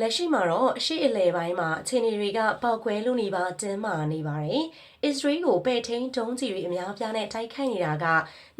လက်ရှိမှာတော့အရှိအလဲပိုင်းမှာအခြေအနေတွေကပေါက်ကွဲလူနေပါတင်းမာနေပါတယ်။အစ္စရေးကိုပဲ့ထိန်ဒုံးကြီးတွေအများပြားနဲ့တိုက်ခိုက်နေတာက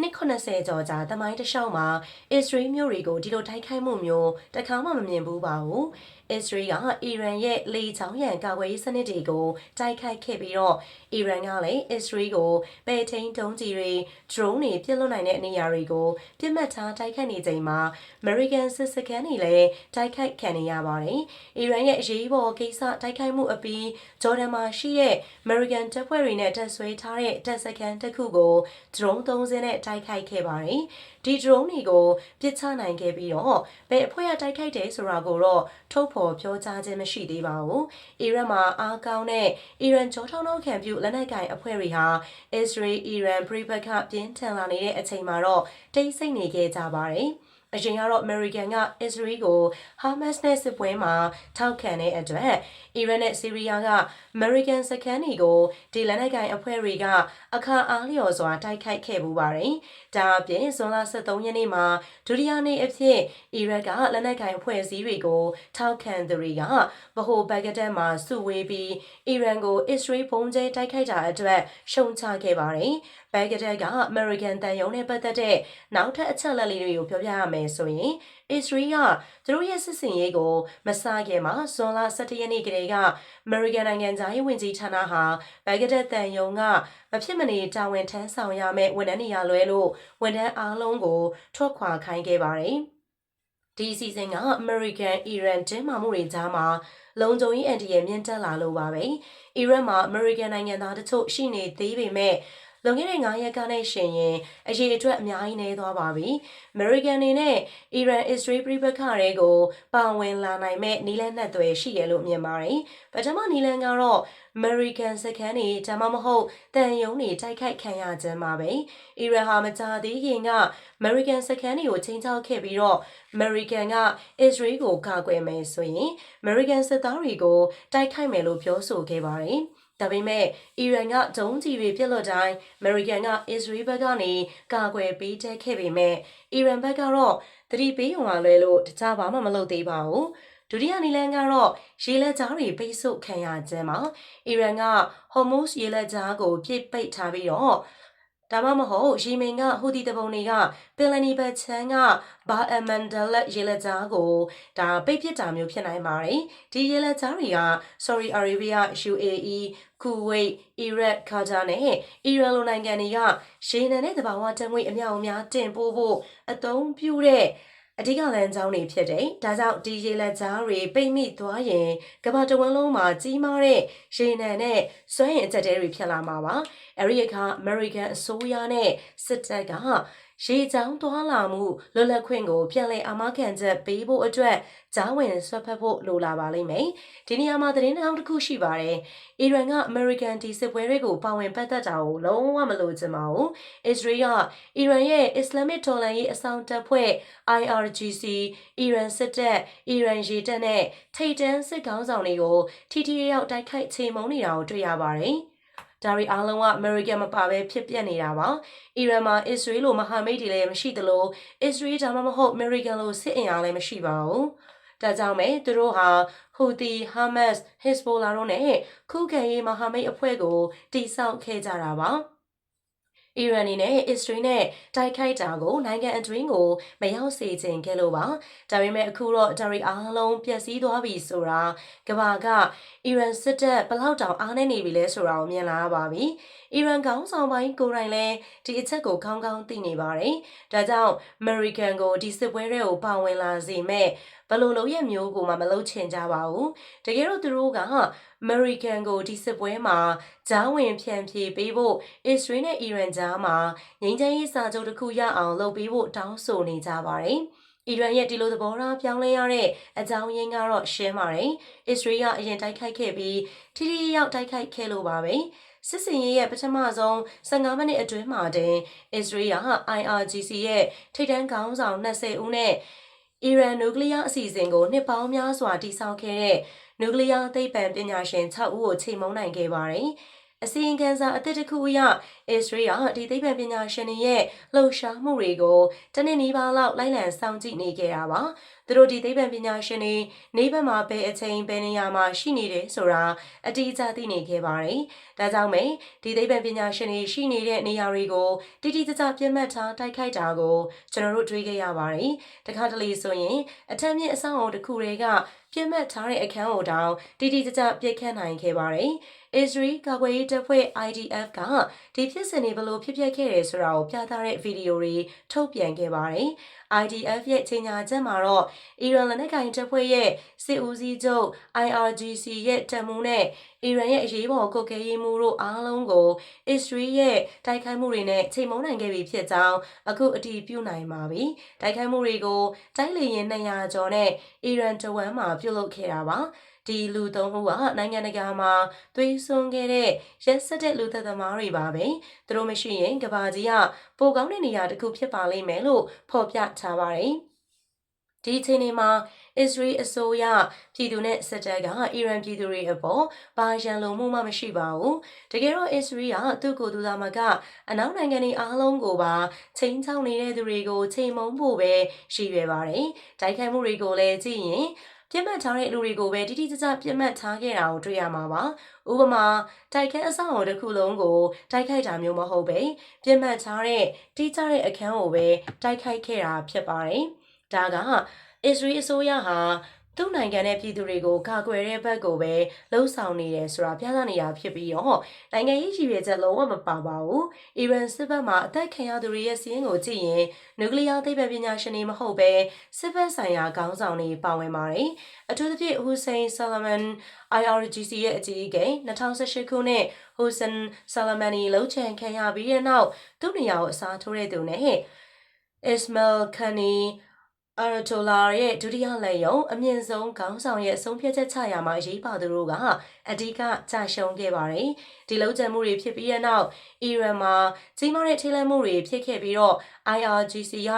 နှစ်80ကျော်ကြာတမိုင်းတစ်လျှောက်မှာအစ္စရေးမျိုးတွေကိုဒီလိုတိုက်ခိုက်မှုမျိုးတစ်ခါမှမမြင်ဘူးပါဘူး။ အစ္စရေးကအီရန်ရဲ့လေကြောင်းရန်ကာကွယ်ရေးစနစ်တွေကိုတိုက်ခိုက်ခဲ့ပြီးတော့အီရန်ကလည်းအစ္စရေးကိုပဲ့ထိန်ဒုံးကြီးတွေ drone တွေပြစ်လွတ်နိုင်တဲ့နေရာတွေကိုပြစ်မှတ်ထားတိုက်ခိုက်နေချိန်မှာ American စစ်စခန်းတွေလည်းတိုက်ခိုက်ခံနေရပါတယ်။အီရန်ရဲ့အရေးပေါ်ကိစ္စတိုက်ခိုက်မှုအပြီးဂျော်ဒန်မှာရှိတဲ့ American တပ်ဖွဲ့တွေနဲ့တပ်ဆွဲထားတဲ့တပ်စခန်းတစ်ခုကို drone သုံးစင်းနဲ့တိုက်ခိုက်ခဲ့ပါတယ်။ဒီ drone တွေကိုပစ်ချနိုင်ခဲ့ပြီးတော့ဘယ်အဖွဲ့ကတိုက်ခိုက်တယ်ဆိုတာကိုတော့ထုတ်ဖော်ပြောကြားခြင်းမရှိသေးပါဘူး။အီရန်မှာအားကောင်းတဲ့အီရန်ကြောထောင်းထောင်းခံပြုလက်နက်ကိုင်အဖွဲ့တွေဟာ Israel Iran ပြည်ပခပြင်းထန်လာနေတဲ့အချိန်မှာတော့တိတ်ဆိတ်နေခဲ့ကြပါတယ်။ အရင်ကတော့ American က Israel ကို Hamas နဲ့စစ်ပွဲမှာထောက်ခံတဲ့အတွက် Iran နဲ့ Syria က American စခန်းတွေကိုဒီလက်နက်ကိုင်အဖွဲ့တွေကအခါအားလျော်စွာတိုက်ခိုက်ခဲ့ပူပါတယ်။ဒါအပြင်ဇွန်လ23ရက်နေ့မှာဒုတိယနေ့အဖြစ် Iraq ကလက်နက်ကိုင်အဖွဲ့အစည်းတွေကိုထောက်ခံသူတွေကဗဟိုဘဂ္ဂဒက်မှာစုဝေးပြီး Iran ကို Israel ဘုံကျဲတိုက်ခိုက်တာအတွက်ရှုံချခဲ့ပါတယ်။ ဘဲကဒက်က American တန်ယုံနဲ့ပတ်သက်တဲ့နောက်ထပ်အချက်လက်လေးတွေကိုပြောပြရမယ်ဆိုရင် Israel ကသူတို့ရဲ့စစ်စင်ရေးကိုမစခင်မှာဇွန်လ17ရက်နေ့ကလေးက American နိုင်ငံသားရေးဝန်ကြီးဌာနဟာဘဲကဒက်တန်ယုံကမဖြစ်မနေတာဝန်ထမ်းဆောင်ရမယ့်ဝန်ထမ်းနေရာလွဲလို့ဝန်ထမ်းအားလုံးကိုထွက်ခွာခိုင်းခဲ့ပါတယ်ဒီအစီအစဉ်က American Iran တင်းမာမှုတွေကြားမှာလုံခြုံရေးအန်တီရဲ့မြင့်တက်လာလို့ပါပဲ။ Iran မှာ American နိုင်ငံသားတချို့ရှိနေသေးပေမဲ့ လွန်ခဲ့တဲ့9ရက်ကနဲ့ရှင်ရင်အရေးအတွက်အများကြီးနေသွားပါပြီ။ American အနေနဲ့ Iran Israel ပြည်ပခါတွေကိုပါဝင်လာနိုင်မဲ့နီလန်းနဲ့သွယ်ရှိရလို့မြင်ပါတယ်။ပထမနီလန်းကတော့ American စခန်းတွေဒါမှမဟုတ်တန်ယုံတွေတိုက်ခိုက်ခံရခြင်းပါပဲ။ Iran ဟာမကြသေးခင်က American စခန်းတွေကိုချိန်ချောက်ခဲ့ပြီးတော့ American က Israel ကိုကာကွယ်မယ်ဆိုရင် American စစ်သားတွေကိုတိုက်ခိုက်မယ်လို့ပြောဆိုခဲ့ပါတယ်။ ဒါပေမဲ့အီရန်ကဒုံးကျည်တွေပြစ်လွတ်တိုင်းအမေရိကန်ကအစ္စရေးဘက်ကနေကာကွယ်ပေးတဲ့ခဲ့ပေမဲ့အီရန်ဘက်ကတော့သတိပေးဟော်လွဲလို့တခြားဘာမှမလုပ်သေးပါဘူးဒုတိယနီလန်ကတော့ရေလက်ကြားတွေပိတ်ဆို့ခံရခြင်းမှာအီရန်ကဟော်မုစ်ရေလက်ကြားကိုပြစ်ပိတ်ထားပြီးတော့ ဒါမှမဟုတ်ယီမင်ကဟူဒီတပုံတွေကပင်လနီဘတ်ချန်ကဘာအမန်ဒလက်ရေလက်ကြားကိုဒါပိတ်ပစ်တာမျိုးဖြစ်နိုင်ပါတယ်ဒီရေလက်ကြားတွေက Saudi Arabia UAE ကူဝိတ်အီရတ်ကာတာနဲ့အီရန်လိုနိုင်ငံတွေကရေနံနဲ့တဘာဝတံငွေအမြောက်အများတင်ပို့ဖို့အသုံးပြုတဲ့ အဓိကလမ်းကြောင်းတွေဖြစ်တယ်။ဒါကြောင့်ဒီရေလက်ကြားတွေပိတ်မိသွားရင်ကမ္ဘာတဝန်းလုံးမှာကြီးမားတဲ့ရေနံနဲ့စွမ်းအင်အကျက်တဲတွေဖြစ်လာမှာပါ။အဲဒီအခါ American အစိုးရနဲ့စစ်တပ်က ရေချောင်းသွားလာမှုလွတ်လပ်ခွင့်ကိုပြန်လည်အာမခံချက်ပေးဖို့အတွက်ဂျားဝင်ဆွတ်ဖက်ဖို့လိုလာပါလိမ့်မယ်။ဒီနေရာမှာသတင်းတောင်တစ်ခုရှိပါတယ်။အီရန်ကအမေရိကန်ဒီစစ်ပွဲတွေကိုပါဝင်ပတ်သက်တာကိုလုံးဝမလိုချင်ပါဘူး။အစ္စရေးကအီရန်ရဲ့အစ္စလာမစ်တော်လှန်ရေးအဆောင်တပ်ဖွဲ့ IRGC အီရန်စစ်တပ်အီရန်ရေတပ်နဲ့ထိပ်တန်းစစ်ကောင်းဆောင်တွေကိုထိထိရောက်တိုက်ခိုက်ချေမှုန်းနေတာကိုတွေ့ရပါတယ်။ ဒါတွေအားလုံးကအမေရိကန်မပါဘဲဖြစ်ပျက်နေတာပါအီရန်မှာအစ္စရေးလိုမဟာမိတ်တွေလည်းမရှိသလိုအစ္စရေးဒါမှမဟုတ်အမေရိကန်လိုစစ်အင်အားလည်းမရှိပါဘူးဒါကြောင့်ပဲသူတို့ဟာဟူသီဟာမတ်ဟစ်ဘိုလာတို့နဲ့ခုခံရေးမဟာမိတ်အဖွဲ့ကိုတိစောက်ခဲ့ကြတာပါ အီရန်အနေနဲ့အစ္စရေးနဲ့တိုက်ခိုက်တာကိုနိုင်ငံအတွင်းကိုမရောက်စေချင်ခဲ့လို့ပါဒါပေမဲ့အခုတော့ဒါရီအားလုံးပျက်စီးသွားပြီဆိုတာကဘာကအီရန်စစ်တပ်ဘလောက်တောင်အားနေနေပြီလဲဆိုတာကိုမြင်လာပါပြီအီရန်ကောင်ဆောင်ပိုင်းကိုယ်တိုင်လည်းဒီအချက်ကိုကောင်းကောင်းသိနေပါတယ်ဒါကြောင့်အမေရိကန်ကိုဒီစစ်ပွဲတွေကိုပါဝင်လာစေမဲ့ ဘလို့လို့ရဲ့မျိုးကိုမှမလုပ်ချင်ကြပါဘူးတကယ်တော့သူတို့ကအမေရိကန်ကိုဒီစစ်ပွဲမှာဂျားဝင်ဖြန့်ဖြေပေးဖို့အစ္စရေးနဲ့အီရန်ကြားမှာငြိမ်းချမ်းရေးစာချုပ်တစ်ခုရအောင်လုပ်ပေးဖို့တောင်းဆိုနေကြပါတယ်အီရန်ရဲ့ဒီလိုသဘောထားပြောင်းလဲရတဲ့အကြောင်းရင်းကတော့ရှင်းပါတယ်။အစ္စရေးကအရင်တိုက်ခိုက်ခဲ့ပြီးထိထိရောက်တိုက်ခိုက်ခဲ့လို့ပါပဲ။စစ်စင်ရေးရဲ့ပထမဆုံး15မိနစ်အတွင်းမှာတင်အစ္စရေးက IRGC ရဲ့ထိပ်တန်းခေါင်းဆောင်20ဦးနဲ့ အီရန်နျူကလ িয়ার အစီအစဉ်ကိုနှစ်ပေါင်းများစွာတည်ဆောက်ခဲ့တဲ့နျူကလ িয়ার သိပ္ပံပညာရှင်6ဦးကိုချိန်မုံနိုင်ခဲ့ပါတယ်။ အစီရင်ခံစာအသစ်တစ်ခုအရအစ္စရေးကဒီသိပ္ပံပညာရှင်တွေရဲ့လှုပ်ရှားမှုတွေကိုတနည်းနည်းပါးလောက်လိုက်လံစောင့်ကြည့်နေကြတာပါ။သူတို့ဒီသိပ္ပံပညာရှင်တွေနေဘက်မှာဘယ်အချိန်ဘယ်နေရာမှာရှိနေတယ်ဆိုတာအတိအကျသိနေခဲ့ပါတယ်။ဒါကြောင့်ပဲဒီသိပ္ပံပညာရှင်တွေရှိနေတဲ့နေရာတွေကိုတိတိကျကျပြတ်မှတ်ထားတိုက်ခိုက်တာကိုကျွန်တော်တို့တွေ့ခဲ့ရပါတယ်။တခါတလေဆိုရင်အထက်မြင့်အဆောက်အုံတစ်ခုတွေကပြတ်မှတ်ထားတဲ့အခန်းကိုတောင်တိတိကျကျပြစ်ခတ်နိုင်ခဲ့ပါတယ်။ Israel ကာကွယ်ရေးတပ်ဖွဲ့ IDF ကဒီဖြစ်စဉ်တွေဘလို့ဖြစ်ပျက်ခဲ့တယ်ဆိုတာကိုပြသတဲ့ဗီဒီယိုတွေထုတ်ပြန်ခဲ့ပါတယ်။ IDF ရဲ့ချိန်ညာချက်မှာတော့အီရန်လက်နက်ကိုင်တပ်ဖွဲ့ရဲ့စစ်ဦးစီးချုပ် IRGC ရဲ့တပ်မှူးနဲ့အီရန်ရဲ့အရေးပေါ်ကုတ်ကဲရေးမှုတို့အားလုံးကိုအစ္စရေးရဲ့တိုက်ခိုက်မှုတွေနဲ့ချိန်မုံနိုင်ခဲ့ပြီဖြစ်ကြောင်းအခုအတည်ပြုနိုင်ပါပြီ။တိုက်ခိုက်မှုတွေကိုတိုက်လေရင်200ကျော်နဲ့အီရန်တဝမ်းမှာပြုလုပ်ခဲ့တာပါ။ ဒီလူသုံးဦးကနိုင်ငံတကာမှာသွေးစွန်းခဲ့တဲ့ရက်စက်တဲ့လူသက်သမားတွေပါပဲ။သူတို့မရှိရင်ကဘာကြီးကပိုကောင်းတဲ့နေရာတစ်ခုဖြစ်ပါလိမ့်မယ်လို့ဖော်ပြထားပါတယ်။ဒီအချိန်မှာအစ္စရေးအစိုးရပြည်သူနဲ့စစ်တပ်ကအီရန်ပြည်သူတွေအပေါ်ဘာရန်လုံမှုမှမရှိပါဘူး။တကယ်တော့အစ္စရေးကသူ့ကိုယ်သူသားမကအနောက်နိုင်ငံတွေအားလုံးကိုပါချိန်ချောင်းနေတဲ့သူတွေကိုချိန်မုံဖို့ပဲရှိရွယ်ပါတယ်။တိုက်ခိုက်မှုတွေကိုလည်းကြည့်ရင် ပြစ်မှတ်ထားတဲ့လူတွေကိုပဲတိတိကျကျပြစ်မှတ်ထားခဲ့တာကိုတွေ့ရမှာပါ။ဥပမာတိုက်ခန်းအဆောက်အအုံတစ်ခုလုံးကိုတိုက်ခိုက်တာမျိုးမဟုတ်ပဲပြစ်မှတ်ထားတဲ့တိကျတဲ့အခန်းကိုပဲတိုက်ခိုက်ခဲ့တာဖြစ်ပါတယ်။ဒါကအစ္စရေးအစိုးရဟာ သူ့နိုင်ငံရဲ့ပြည်သူတွေကိုကာကွယ်တဲ့ဘက်ကိုပဲလှုံ့ဆော်နေတယ်ဆိုတာပြသနေတာဖြစ်ပြီးတော့နိုင်ငံရေးရည်ရွယ်ချက်လုံးဝမပါပါဘူး။အီရန်စစ်ဘက်မှာအသက်ခံရသူတွေရဲ့စီးရင်ကိုကြည့်ရင်နျူကလ িয়ার သိပ္ပံပညာရှင်တွေမဟုတ်ပဲစစ်ဘက်ဆိုင်ရာခေါင်းဆောင်တွေပါဝင်ပါတယ်။အထူးသဖြင့်ဟူစိန်ဆာလမန် IRGC ရဲ့အကြီးအကဲ2018ခုနှစ်ဟူဆန်ဆာလမန်နီလှုပ်ချန်ခံရပြီးတဲ့နောက်သူ့နေရာကိုအစားထိုးတဲ့သူနဲ့ Ismail Khani အာရတိုလာရဲ့ဒုတိယလက်ယုံအမြင့်ဆုံးခေါင်းဆောင်ရဲ့အဆုံးဖြတ်ချက်ချရာမှာရေးပါသူတို့ကအဓိကကြာရှုံးခဲ့ပါတယ်။ဒီလုံခြုံမှုတွေဖြစ်ပြီးတဲ့နောက်အီရန်မှာကြီးမားတဲ့ထိလှမ်းမှုတွေဖြစ်ခဲ့ပြီးတော့ IRGC က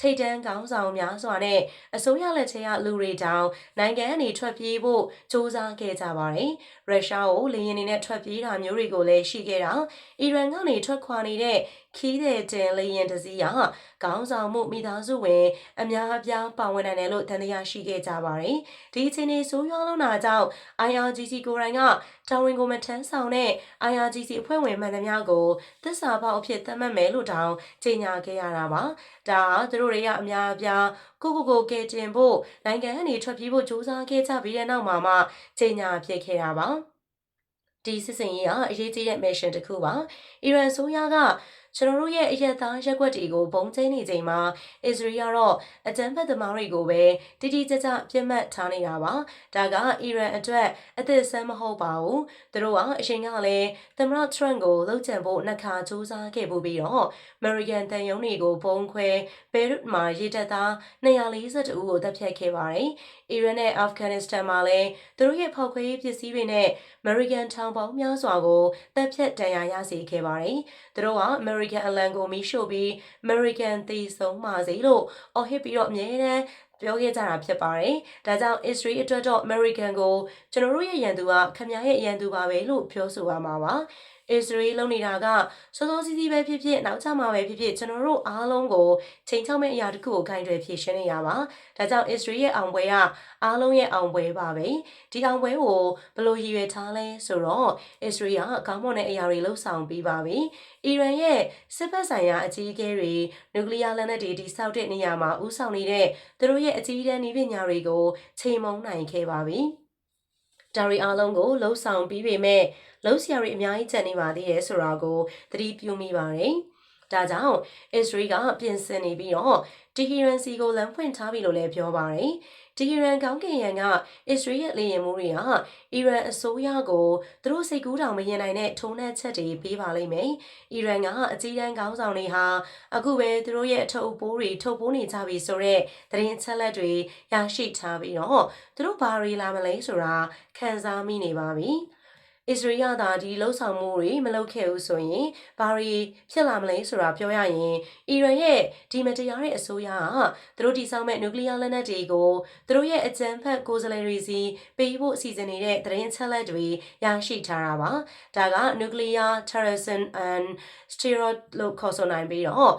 ထိတ်တန်းခေါင်းဆောင်များစွာနဲ့အစိုးရလက်ထဲကလူတွေတောင်နိုင်ငံအနေထွက်ပြေးဖို့စ조사ခဲ့ကြပါတယ်။ရုရှားကိုလေယာဉ်တွေနဲ့ထွက်ပြေးတာမျိုးတွေကိုလည်းရှိခဲ့တာအီရန်ကနေထွက်ခွာနေတဲ့ခီးတဲ့တင်လေယာဉ်တစ်စီးကခေါင်းဆောင်မှုမိသားစုဝင်အများအပြားပါဝင်နိုင်တယ်လို့တန်တရားရှိခဲ့ကြပါတယ်။ဒီအချိန်လေးဆိုးရွားလုံးတာကြောင့် IRGC ကိုယ်တိုင်ကတာဝန်ကိုမထမ်းဆောင်တဲ့ IRGC အဖွဲ့ဝင်မှန်သမျှကိုသစ္စာပေါက်အဖြစ်သတ်မှတ်မယ်လို့တောင်ကြေညာခဲ့ရတာပါ။ဒါသူတို့တွေကအများအပြားကိုကိုကိုကဲတင်ဖို့နိုင်ငံကနေထွက်ပြေးဖို့ကြိုးစားခဲ့ကြပြီးတဲ့နောက်မှာမှကြေညာဖြစ်ခဲ့တာပါ။ဒီစစ်စင်ရေးကအရေးကြီးတဲ့ mission တစ်ခုပါ။အီရန်ဆိုရက ကျွန်တော်တို့ရဲ့အရက်သားရက်ွက်တွေကိုဘုံကျင်းနေချိန်မှာအစ္စရေးကတော့အကြမ်းဖက်သမားတွေကိုပဲတိတိကျကျပြစ်မှတ်ထားနေတာပါဒါကအီရန်အတွက်အသစ်ဆန်းမဟုတ်ပါဘူးသူတို့ကအရင်ကလည်းသမရထရန့်ကိုလှုပ်ကြံဖို့နှခါစူးစမ်းခဲ့ဖို့ပြီးတော့ American တန်ယုံတွေကိုဘုံခွဲဘေရွတ်မှာရေတပ်သား242ဦးကိုတပ်ဖြတ်ခဲ့ပါတယ် အီရန်နဲ့အာဖဂန်နစ္စတန်မှာလည်းသူတို့ရဲ့ဖောက်ခွဲရေးပစ္စည်းတွေနဲ့ American ထောင်ပေါင်းများစွာကိုတပ်ဖြတ်ဒဏ်ရာရစေခဲ့ပါတယ်သူတို့က American အလံကိုမီးရှို့ပြီး American သေဆုံးပါစေလို့အော်ဟစ်ပြီးတော့အမြဲတမ်းပြောခဲ့ကြတာဖြစ်ပါတယ်။ဒါကြောင့် Israel အတွက်တော့ American ကိုကျွန်တော်တို့ရဲ့ရန်သူကခမရဲ့ရန်သူပါပဲလို့ပြောဆိုရမှာပါ။ Israel လုံနေတာကစောစောစီးစီးပဲဖြစ်ဖြစ်နောက်ကျမှပဲဖြစ်ဖြစ်ကျွန်တော်တို့အားလုံးကိုချိန်ချောက်မဲ့အရာတစ်ခုကိုဂိုင်းတွေဖြည့်ရှင်းနေရပါဒါကြောင့် Israel ရဲ့အောင်ပွဲကအားလုံးရဲ့အောင်ပွဲပါပဲဒီအောင်ပွဲကိုဘယ်လိုရည်ရွယ်ထားလဲဆိုတော့ Israel ကကောင်းမွန်တဲ့အရာတွေလှုပ်ဆောင်ပြီးပါပြီအီရန်ရဲ့စစ်ဘက်ဆိုင်ရာအကြီးအကဲတွေနျူကလ িয়ার လက်နက်တွေတိစောက်တဲ့နေရာမှာဦးဆောင်နေတဲ့သူတို့ရဲ့အကြီးအကဲနည်းပညာတွေကိုချိန်မုံနိုင်ခဲ့ပါပြီဒါရီအားလုံးကိုလှုပ်ဆောင်ပြီးပေမဲ့ လှုပ်ရှားရီအများကြီးကျန်နေပါသေးတယ်ဆိုတာကိုသတိပြုမိပါတယ်။ဒါကြောင့် Israel ကပြင်ဆင်နေပြီးတော့တီဟီရန်စီကိုလမ်းဖွင့်ထားပြီလို့လည်းပြောပါတယ်။တီဟီရန်ကောင်းကင်ယံကအစ္စရေးရဲ့လေယာဉ်မှုတွေဟာအီရန်အစိုးရကိုသူတို့စိတ်ကူးတောင်မရင်နိုင်တဲ့ထုံးနှက်ချက်တွေပေးပါလိမ့်မယ်။အီရန်ကအကြီးတန်းခေါင်းဆောင်တွေဟာအခုပဲသူတို့ရဲ့အထုပ်ပိုးတွေထုတ်ပိုးနေကြပြီဆိုတော့သတင်းချက်လက်တွေရရှိထားပြီးတော့သူတို့ဘာတွေလာမလဲဆိုတာခံစားမိနေပါပြီ။ အစ္စရေးကသာဒီလှုပ်ဆောင်မှုတွေမလုပ်ခဲ့ဘူးဆိုရင်ဘာတွေဖြစ်လာမလဲဆိုတာပြောရရင်အီရန်ရဲ့ဒီမတရားတဲ့အစိုးရကသူတို့တည်ဆောက်မဲ့နျူကလ িয়ার လက်နက်တွေကိုသူတို့ရဲ့အကြမ်းဖက်ကိုယ်စားလှယ်တွေစီပေးဖို့အစီအစဉ်နေတဲ့သတင်းချက်လက်တွေရရှိထားတာပါဒါက nuclear terrorism and steroid လို့ခေါ်ဆိုနိုင်ပြီးတော့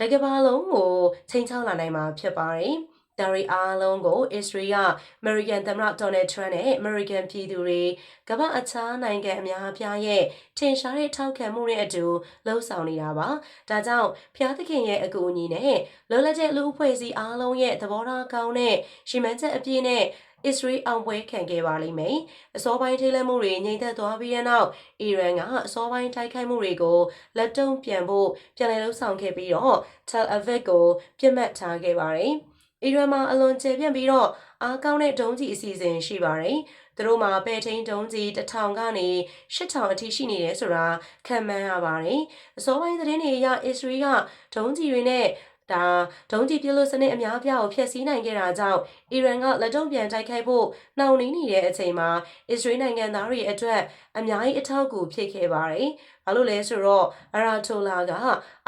တကဘာလုံးကိုချိန်ချောက်လာနိုင်မှာဖြစ်ပါတယ် ဒါရီအားလုံးကို Israel က American သမ္မတ Donald Trump နဲ့ American ပြည်သူတွေကမ္ဘာအခြားနိုင်ငံအများအပြားရဲ့ထင်ရှားတဲ့ထောက်ခံမှုတွေအတူလှုံ့ဆော်နေတာပါ။ဒါကြောင့်ဖျားသခင်ရဲ့အကူအညီနဲ့လောလတဲ့လူအဖွဲ့အစည်းအားလုံးရဲ့သဘောထားကောင်းတဲ့ရှင်မန်းချက်အပြည့်နဲ့ Israel အောင်ပွဲခံခဲ့ပါလိမ့်မယ်။အစောပိုင်းထိလှမ်းမှုတွေငြိမ်သက်သွားပြီးတဲ့နောက်အီရန်ကအစောပိုင်းတိုက်ခိုက်မှုတွေကိုလက်တုံ့ပြန်ဖို့ပြန်လည်လှုံ့ဆော်ခဲ့ပြီးတော့ Tel Aviv ကိုပြစ်မှတ်ထားခဲ့ပါတယ်။ အီရန်မှာအလွန်ကျေပြန့်ပြီးတော့အားကောင်းတဲ့ဒုံးကြီးအစီအစဉ်ရှိပါတယ်။သူတို့မှာပဲထိန်ဒုံးကြီး1000ကနေ8000အထိရှိနေတယ်ဆိုတာခံမှန်းရပါတယ်။အစောပိုင်းသတင်းတွေအရအစ္စရေးကဒုံးကြီးတွေနဲ့ဒါဒုံးကြီးပြလို့စနစ်အများပြားကိုဖျက်ဆီးနိုင်ခဲ့တာကြောင့်အီရန်ကလက်တုံ့ပြန်တိုက်ခိုက်ဖို့နှောင့်နှေးနေတဲ့အချိန်မှာအစ္စရေးနိုင်ငံသားတွေအတွက် အများကြီးအထောက်အကူဖြစ်ခဲ့ပါတယ်။ဘာလို့လဲဆိုတော့အရာတိုလာက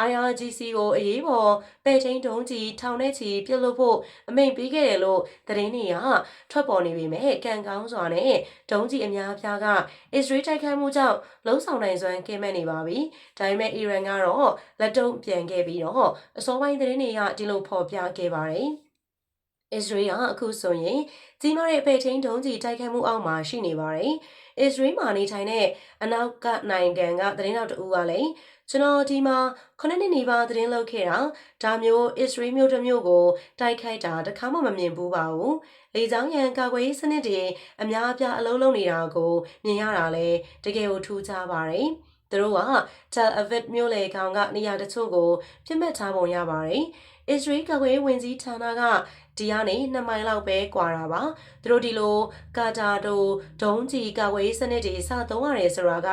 IRGC ကိုအရေးပေါ်ပဲ့ချင်းတုံးကြီးထောင်နဲ့ချီပြစ်လို့ဖို့အမိန့်ပေးခဲ့တယ်လို့သတင်းတွေကထွက်ပေါ်နေပေမဲ့ကံကောင်းစွာနဲ့ဒုံးကြီးအများအပြားကအစ္စရေးတိုက်ခိုက်မှုကြောင့်လုံးဆောင်နိုင်စွမ်းကင်းမဲ့နေပါပြီ။ဒါပေမဲ့အီရန်ကတော့လက်တုံ့ပြန်ခဲ့ပြီးတော့အစောပိုင်းသတင်းတွေကဒီလိုဖော်ပြခဲ့ပါတယ်။ အစ္စရေးကအခုဆိုရင်ကြီးမားတဲ့အပေချင်းဒုံးကြီးတိုက်ခိုက်မှုအောက်မှာရှိနေပါတယ်။အစ္စရေးမှာနေထိုင်တဲ့အနောက်ကနိုင်ငံကသတင်းတော်တူကလည်းကျွန်တော်ဒီမှာခုနှစ်နှစ်နေပါသတင်းလုပ်ခဲ့တာဒါမျိုးအစ္စရေးမျိုးတစ်မျိုးကိုတိုက်ခိုက်တာတခါမှမမြင်ဘူးပါဘူးလေကြောင်းရန်ကာကွယ်ရေးစနစ်တွေအများအပြားအလုံးလုံးနေတာကိုမြင်ရတာလဲတကယ်ကိုထူးခြားပါတယ်သူတို့က Tel Aviv မြို့လေကောင်ကနေရာတချို့ကိုပြစ်မှတ်ထားပုံရပါတယ်။ Israel ကာကွယ်ရေးဝန်ကြီးဌာနကဒီကနေ2မိုင်လောက်ပဲကွာတာပါသူတို့ဒီလိုကာတာတိုဒုံးကြီးကာဝေးစနစ်တွေစသုံးရတယ်ဆိုတာက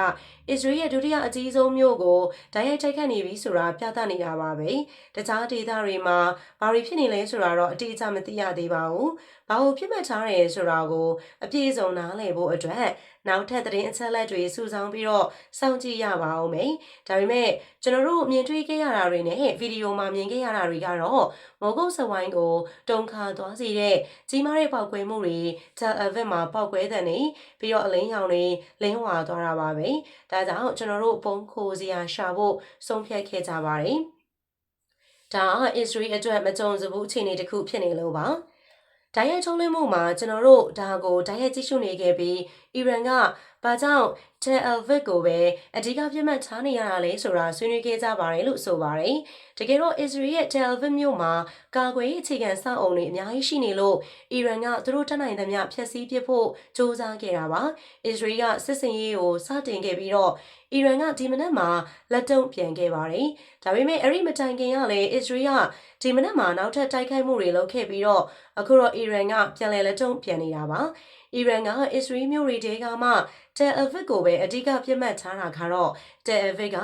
အစ္စရေးရဲ့ဒုတိယအကြီးဆုံးမြို့ကိုဓာတ်ရိုက်တိုက်ခတ်နေပြီဆိုတာပြသနေတာပါပဲတခြားဒေသတွေမှာဘာတွေဖြစ်နေလဲဆိုတာတော့အတိအကျမသိရသေးပါဘူးဘာလို့ဖြစ်မှတ်ထားတယ်ဆိုတာကိုအပြည့်အစုံနားလည်ဖို့အတွက် နောက်ထပ်သတင်းအချက်အလက်တွေစုဆောင်းပြီးတော့စောင့်ကြည့်ရပါအောင်မယ်။ဒါပေမဲ့ကျွန်တော်တို့မြင်တွေ့ခဲ့ရတာတွေနဲ့ဗီဒီယိုမှာမြင်ခဲ့ရတာတွေကတော့မော်ဂုတ်စဝိုင်းကိုတုံခါသွားစေတဲ့ကြီးမားတဲ့ပေါက်ကွဲမှုတွေ Tel Aviv မှာပေါက်ကွဲတဲ့နေပြီးတော့အလင်းရောင်တွေလင်းဝါသွားတာပါပဲ။ဒါကြောင့်ကျွန်တော်တို့ပုံခိုစရာရှာဖို့ဆုံးဖြတ်ခဲ့ကြပါတယ်။ဒါအစ္စရေးအတွက်မကြုံစဘူးအခြေအနေတစ်ခုဖြစ်နေလို့ပါ။ ဓာတ်ရိုက်ထုတ်လွှင့်မှုမှာကျွန်တော်တို့ဒါကိုဓာတ်ရိုက်ကြည့်ရှုနေခဲ့ပြီးအီရန်က ဘာကြောင့် Tel Aviv ကိုပဲအဓိကပြတ်မှတ်ထားနေရတာလဲဆိုတာဆွေးနွေးခဲ့ကြပါတယ်လို့ဆိုပါတယ်။တကယ်တော့ Israel ရဲ့ Tel Aviv မြို့မှာကာကွယ်ရေးအခြေခံစောင့်အုံတွေအများကြီးရှိနေလို့အီရန်ကသူတို့တတ်နိုင်သမျှဖျက်ဆီးပစ်ဖို့စ조사ခဲ့တာပါ။ Israel ကစစ်စင်ရေးကိုစတင်ခဲ့ပြီးတော့အီရန်ကဒီမနက်မှာလက်တုံ့ပြန်ခဲ့ပါတယ်။ဒါပေမဲ့အဲ့ဒီမတိုင်ခင်ကလည်းအစ္စရေးကဒီမနက်မှာနောက်ထပ်တိုက်ခိုက်မှုတွေလုပ်ခဲ့ပြီးတော့အခုတော့အီရန်ကပြန်လည်လက်တုံ့ပြန်နေတာပါ။ အီရန်ကအစ္စရေးမျိုးတွေကမှတယ်အဗစ်ကိုပဲအဓိကပြစ်မှတ်ထားတာကတော့တယ်အဗစ်က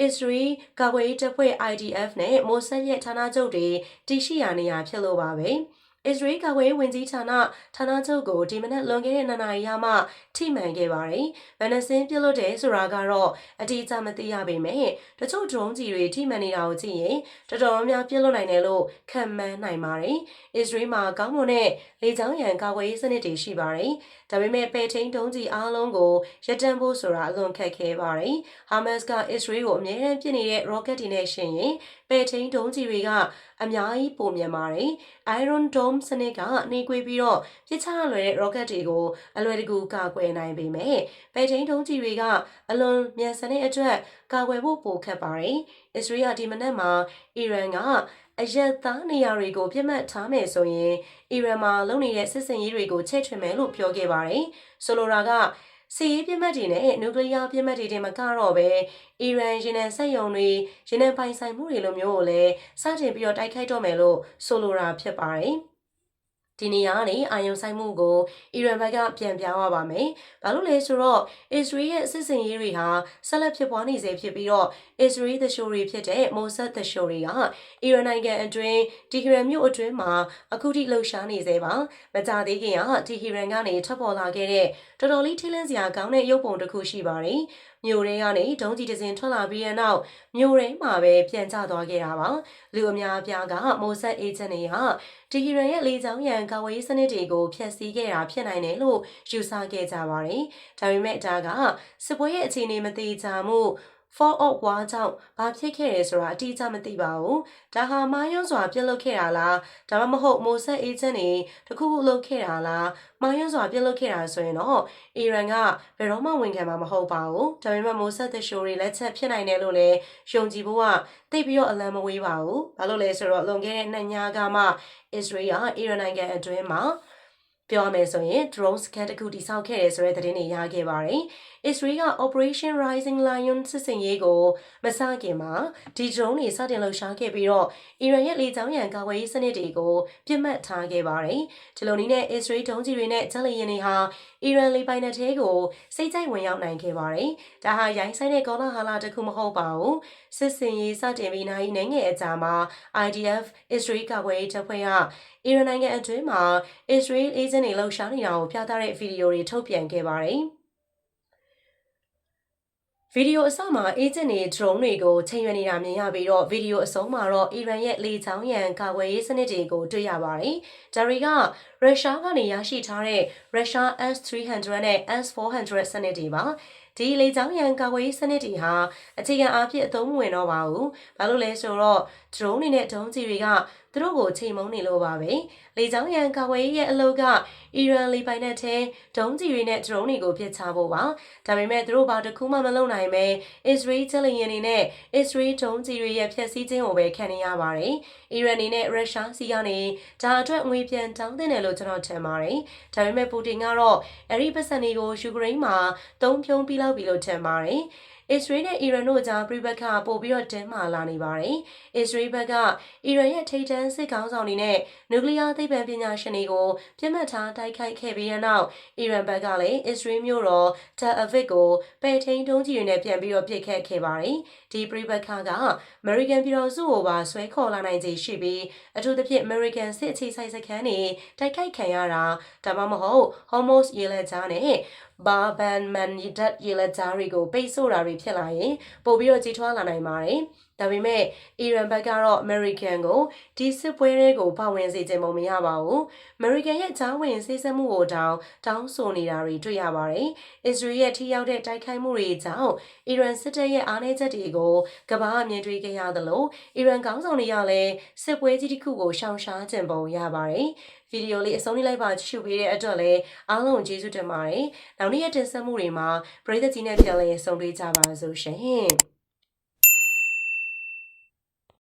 အစ္စရေးကာကွယ်ရေးတပ်ဖွဲ့ IDF နဲ့မိုဆတ်ရဲ့ဌာနချုပ်တွေတည်ရှိရာနေရာဖြစ်လို့ပါပဲ။ အစ္စရေးကာကွယ်ရေးဝန်ကြီးဌာနဌာနချုပ်ကိုဒီမနက်လွန်ခဲ့တဲ့နှစ်နာရီရမှထိမှန်ခဲ့ပါတယ်။ဗန်နစင်းပြစ်လို့တယ်ဆိုတာကတော့အတိအကျမသိရပေမဲ့တချို့ဒရုန်းကြီးတွေထိမှန်နေတာကိုကြည့်ရင်တော်တော်များများပြစ်လို့နိုင်တယ်လို့ခံမှန်းနိုင်ပါတယ်။အစ္စရေးမှာကောင်းမွန်တဲ့လေကြောင်းရန်ကာကွယ်ရေးစနစ်တွေရှိပါတယ်။ဒါပေမဲ့ပဲထိန်တုံးကြီးအားလုံးကိုရပ်တန့်ဖို့ဆိုတာအလွန်ခက်ခဲပါတယ်။ဟာမတ်စ်ကအစ္စရေးကိုအမြဲတမ်းပစ်နေတဲ့ rocket တွေနဲ့ရှင်ရင် ပဲထိန်တုံးကြီးတွေကအများကြီးပိုမြန်ပါတယ်။ Iron Dome စနစ်ကနေကွေးပြီးတော့ပြစ်ချလွယ်တဲ့ rocket တွေကိုအလွယ်တကူကာကွယ်နိုင်ပေမဲ့ပဲထိန်တုံးကြီးတွေကအလွန်မြန်ဆန်တဲ့အတွက်ကာကွယ်ဖို့ပိုခက်ပါတယ်။ Israel ဒီမနက်မှာအီရန်ကအရက်သားနေရာတွေကိုပြစ်မှတ်ထားမယ်ဆိုရင်အီရန်မှာလုပ်နေတဲ့စစ်စင်ရေးတွေကိုချဲ့ထွင်မယ်လို့ပြောခဲ့ပါတယ်။ဆိုလိုတာက စီးရေးပြစ်မှတ်တွေနဲ့နျူကလ িয়ার ပြစ်မှတ်တွေတင်မကတော့ပဲအီရန်ရေနံစက်ရုံတွေရေနံပိုင်ဆိုင်မှုတွေလိုမျိုးကိုလည်းစတင်ပြီးတော့တိုက်ခိုက်တော့မယ်လို့ဆိုလိုတာဖြစ်ပါတယ်။ ဒီနေရာကနေအာယုံဆိုင်မှုကိုအီရန်ဘက်ကပြန်ပြောင်းရပါမယ်။ဘာလို့လဲဆိုတော့အစ္စရေးရဲ့စစ်စင်ရေးတွေဟာဆက်လက်ဖြစ်ပွားနေစေဖြစ်ပြီးတော့အစ္စရေးသရှိုးတွေဖြစ်တဲ့မိုဆတ်သရှိုးတွေကအီရန်နိုင်ငံအတွင်းဒီဟီရန်မြို့အတွင်းမှာအခုထိလှုပ်ရှားနေစေပါ။မကြသေးခင်ကဒီဟီရန်ကနေထွက်ပေါ်လာခဲ့တဲ့တော်တော်လေးထိလန့်စရာကောင်းတဲ့ရုပ်ပုံတစ်ခုရှိပါတယ်။ မြို့ထဲကနေဒုံးကြီးတစ်စင်ထွက်လာပြီးတဲ့နောက်မြို့ထဲမှာပဲပြန်ကျသွားခဲ့တာပါလူအများအပြားကမိုဆက်အေဂျင့်တွေကဒီဟီရန်ရဲ့လေကြောင်းရန်ကာဝေးစနစ်တွေကိုဖျက်ဆီးခဲ့တာဖြစ်နိုင်တယ်လို့ယူဆခဲ့ကြပါတယ်ဒါပေမဲ့ဒါကစစ်ပွဲရဲ့အခြေအနေမသေးချာမှု fall of war ကြောင့်ဘာဖြစ်ခဲ့ရဲဆိုတာအတိအကျမသိပါဘူး။ဒါဟာမာယွန်းစွာပြုတ်လုခဲ့တာလားဒါမှမဟုတ်မိုဆက်အေဂျင့်တွေတခုခုလုပ်ခဲ့တာလားမာယွန်းစွာပြုတ်လုခဲ့တာဆိုရင်တော့အီရန်ကဘယ်တော့မှဝန်ခံမှာမဟုတ်ပါဘူး။ဒါပေမဲ့မိုဆက်သရှိုတွေလက်ချက်ဖြစ်နိုင်တယ်လို့လည်းယုံကြည်ဖို့ကသိပြီးတော့အလံမဝေးပါဘူး။ဘာလို့လဲဆိုတော့လွန်ခဲ့တဲ့နှစ်ညကမှအစ္စရေးကအီရန်နိုင်ငံအတွင်းမှာ ပြောရမယ်ဆိုရင် drone scan တခုတိစောက်ခဲ့တယ်ဆိုတဲ့သတင်းတွေရခဲ့ပါတယ်။ Israel က Operation Rising Lion စစ်စင်ရေးကိုမစခင်မှာဒီ drone တွေစတင်လှုပ်ရှားခဲ့ပြီးတော့အီရန်ရဲ့လေကြောင်းရန်ကာကွယ်ရေးစနစ်တွေကိုပြစ်မှတ်ထားခဲ့ပါတယ်။ဒီလိုနည်းနဲ့ Israel ဒုံးကျည်တွေနဲ့ဂျက်လေယာဉ်တွေဟာအီရန်လေပိုင်နက်ထဲကိုစိတ်ကြိုက်ဝင်ရောက်နိုင်ခဲ့ပါတယ်။ဒါဟာရိုင်းဆိုင်တဲ့ကောလာဟာလာတစ်ခုမဟုတ်ပါဘူး။စစ်စင်ရေးစတင်ပြီးနိုင်နိုင်ငယ်အကြာမှာ IDF Israel ကာကွယ်ရေးတပ်ဖွဲ့ကအီရန်နိုင်ငံအတွင်းမှာ Israel agent တွေလှုပ်ရှားနေတာကိုပြသတဲ့ဗီဒီယိုတွေထုတ်ပြန်ခဲ့ပါတယ်။ဗီဒီယိုအစမှာ agent တွေ drone တွေကိုချိန်ရွယ်နေတာမြင်ရပြီးတော့ဗီဒီယိုအဆုံးမှာတော့အီရန်ရဲ့လေကြောင်းရန်ကာကွယ်ရေးစနစ်တွေကိုတွေ့ရပါတယ်။ဒါတွေကရုရှားကနေရရှိထားတဲ့ရုရှား S300 နဲ့ S400 စနစ်တွေပါ။ဒီလေကြောင်းရန်ကာကွယ်ရေးစနစ်တွေဟာအခြေခံအားဖြင့်အသုံးမဝင်တော့ပါဘူး။ဘာလို့လဲဆိုတော့ drone တွေနဲ့ဒုံးကျည်တွေက သူတို့ကိုချိန်မုံနေလို့ပါပဲ။လေကြောင်းရန်ကာကွယ်ရေးရဲ့အလုပ်ကအီရန်လေပိုင်နက်ထဲဒုံးကျည်တွေနဲ့ drone တွေကိုပစ်ချဖို့ပါ။ဒါပေမဲ့သူတို့ဘာတစ်ခုမှမလုပ်နိုင်ပဲအစ္စရေးချက်လျင်တွေနဲ့အစ္စရေးဒုံးကျည်တွေရဲ့ဖျက်ဆီးခြင်းကိုပဲခံနေရပါတယ်။အီရန်နေနဲ့ရုရှားစီကနေဒါအတွက်ငွေပြန်တောင်းတင်တယ်လို့ကျွန်တော်ထင်ပါတယ်။ဒါပေမဲ့ပူတင်ကတော့အဲ့ဒီပတ်စံတွေကိုယူကရိန်းမှာတုံးဖြုံးပြီးလောက်ပြီလို့ထင်ပါတယ်။ အစ္စရေးနဲ့အီရန်တို့ကြားပြည်ပခါပို့ပြီးတော့တင်းမာလာနေပါတယ်။အစ္စရေးဘက်ကအီရန်ရဲ့ထိပ်တန်းစစ်ကောင်းဆောင်တွေနဲ့နျူကလ িয়ার သိပ္ပံပညာရှင်တွေကိုပြစ်မှတ်ထားတိုက်ခိုက်ခဲ့ပြီးတဲ့နောက်အီရန်ဘက်ကလည်းအစ္စရေးမြို့တော်တယ်အဗစ်ကိုပယ်ထိန်တုံးကြီးတွေနဲ့ပြန်ပြီးတော့ပစ်ခတ်ခဲ့ပါတယ်။ဒီပြည်ပခါကအမေရိကန်ပြည်တော်စုကိုပါဆွဲခေါ်လာနိုင်ခြေရှိပြီးအထူးသဖြင့်အမေရိကန်စစ်အခြေစိုက်စခန်းတွေတိုက်ခိုက်ခံရတာဒါမှမဟုတ် Hormuz ရေလက်ကြားနဲ့ ဘာဘန်မန်ဒတ်ရေလက်ကြားတွေကိုပိတ်ဆို့တာတွေဖြစ်လာရင်ပို့ပြီးတော့ကြီးထွားလာနိုင်ပါတယ်။ဒါပေမဲ့အီရန်ဘက်ကတော့ American ကိုဒီစစ်ပွဲတွေကိုပါဝင်စေချင်ပုံမရပါဘူး။ American ရဲ့ဂျားဝင်စိစက်မှုကိုတောင်းတောင်းဆိုနေတာတွေတွေ့ရပါတယ်။ Israel ရဲ့ထိရောက်တဲ့တိုက်ခိုက်မှုတွေကြောင့်အီရန်စစ်တပ်ရဲ့အားနည်းချက်တွေကိုကမ္ဘာအမြင်တွေ့ကြရသလိုအီရန်ခေါင်းဆောင်တွေကလည်းစစ်ပွဲကြီးတစ်ခုကိုရှောင်ရှားကြင်ပုံရပါတယ်။ ဗီဒီယိုလေးအဆုံးထိလိုက်ပါကြည့်ရှုပေးတဲ့အတွက်လည်းအားလုံးကျေးဇူးတင်ပါတယ်။နောက်နေ့ရက်တင်ဆက်မှုတွေမှာပရိသတ်ကြီးနဲ့ပြန်လည်ဆုံတွေ့ကြပါစို့ရှင်။